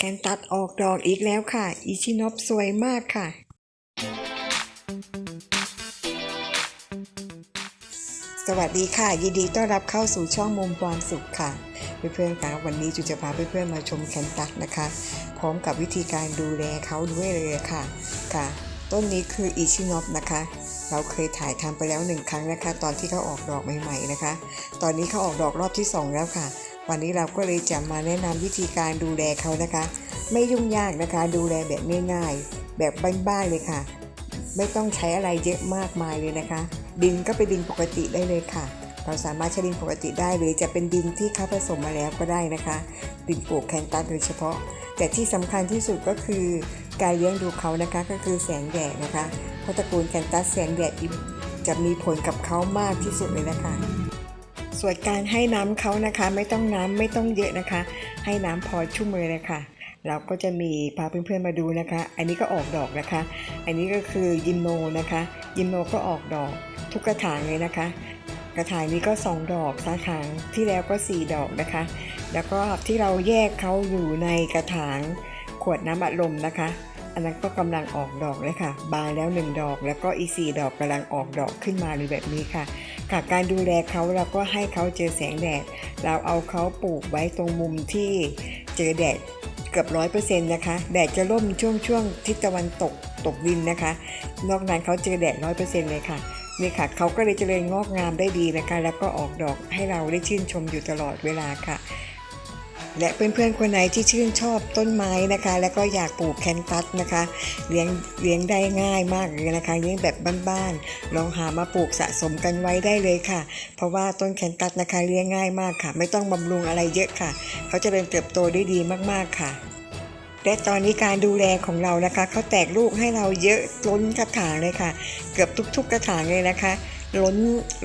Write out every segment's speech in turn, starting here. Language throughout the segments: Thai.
แคนตัดออกดอกอีกแล้วค่ะ อิชินอบสวยมากค่ะ สวัสดีค่ะ ยินดีต้อนรับเข้าสู่ช่องมุมความสุขค่ะ เพื่อนๆคะวันนี้จุจะพาเพื่อนๆมาชมแคนตัสนะคะ พร้อมกับวิธีการดูแลเขาด้วยเลยค่ะค่ะ ต้นนี้คืออิชินอบนะคะ เราเคยถ่ายทำไปแล้วหนึ่งครั้งนะคะ ตอนที่เขาออกดอกใหม่ๆนะคะ ตอนนี้เขาออกดอกรอบที่สองแล้วค่ะ วันนี้เราก็เลยจะมาแนะนำวิธีการดูแลเขานะคะ ไม่ยุ่งยากนะคะ ดูแลแบบง่ายๆ แบบบ้านๆเลยค่ะ ไม่ต้องใช้อะไรเยอะมากมายเลยนะคะ ดินก็เป็นดินปกติได้เลยค่ะ เราสามารถใช้ดินปกติได้หรือจะเป็นดินที่เขาผสมมาแล้วก็ได้นะคะ ดินปลูกแคนตัสโดยเฉพาะ แต่ที่สำคัญที่สุดก็คือการเลี้ยงดูเขานะคะก็คือแสงแดดนะคะเพราะตระกูลแคนตัสแสงแดดจะมีผลกับเขามากที่สุดเลยนะคะ ส่วนการให้น้ำเขานะคะ ไม่ต้องน้ำไม่ต้องเยอะนะคะ ให้น้ำพอชุ่มเลยนะคะเราก็จะมีพาเพื่อนๆมาดูนะคะ อันนี้ก็ออกดอกนะคะ อันนี้ก็คือยิมโนนะคะ ยิมโนก็ออกดอกทุกกระถางเลยนะคะ กระถางนี้ก็ 2 ดอกกระถางที่แล้วก็ 4 ดอกนะคะ แล้วก็ที่เราแยกเขาอยู่ในกระถางขวดน้ำอัดลมนะคะ อันนั้นก็กำลังออกดอกเลยค่ะ บานแล้ว 1 ดอก แล้วก็อีก 4 ดอกกำลังออกดอกขึ้นมาเลยแบบนี้ค่ะค่ะการดูแลเขาเราก็ให้เขาเจอแสงแดด เราเอาเขาปลูกไว้ตรงมุมที่เจอแดดเกือบร้อยเปอร์เซ็นต์นะคะ แดดจะร่มช่วงช่วงทิศตะวันตกตกดินนะคะ นอกนั้นเขาเจอแดดร้อยเปอร์เซ็นต์เลยค่ะนี่ค่ะเขาก็เลยเจริญงอกงามได้ดีนะคะ แล้วก็ออกดอกให้เราได้ชื่นชมอยู่ตลอดเวลาค่ะ และเพื่อนๆคนไหนที่ชื่นชอบต้นไม้นะคะ แล้วก็อยากปลูกแคนตัสนะคะเลี้ยงเลี้ยงได้ง่ายมากเลยนะคะเลี้ยงแบบบ้านๆลองหามาปลูกสะสมกันไว้ได้เลยค่ะ เพราะว่าต้นแคนตัสนะคะเลี้ยงง่ายมากค่ะ ไม่ต้องบำรุงอะไรเยอะค่ะ เขาจะเริญเติบโตได้ดีมากๆค่ะ และตอนนี้การดูแลของเรานะคะเขาแตกลูกให้เราเยอะล้นกระถางเลยค่ะ เกือบทุก ๆ กระถางเลยนะคะ ล้น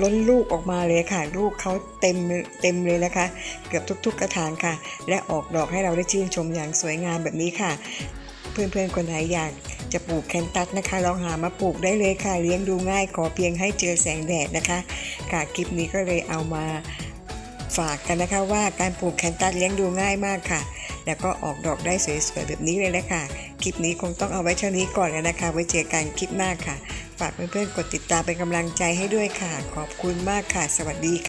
ล้นลูกออกมาเลยค่ะ ลูกเขาเต็มเต็มเลยนะคะ เกือบทุก ๆ กระถางค่ะ และออกดอกให้เราได้ชื่นชมอย่างสวยงามแบบนี้ค่ะ เพื่อนๆคนไหนอยากจะปลูกแคนตัสนะคะลองหามาปลูกได้เลยค่ะ เลี้ยงดูง่ายขอเพียงให้เจอแสงแดดนะคะค่ะคลิปนี้ก็เลยเอามาฝากกันนะคะว่าการปลูกแคนตัสเลี้ยงดูง่ายมากค่ะ แล้วก็ออกดอกได้สวยๆแบบนี้เลยแหละค่ะ คลิปนี้คงต้องเอาไว้เท่านี้ก่อนแล้วนะคะ ไว้เจอกันคลิปหน้าค่ะ ฝากเพื่อนๆกดติดตามเป็นกำลังใจให้ด้วยค่ะ ขอบคุณมากค่ะ สวัสดีค่ะ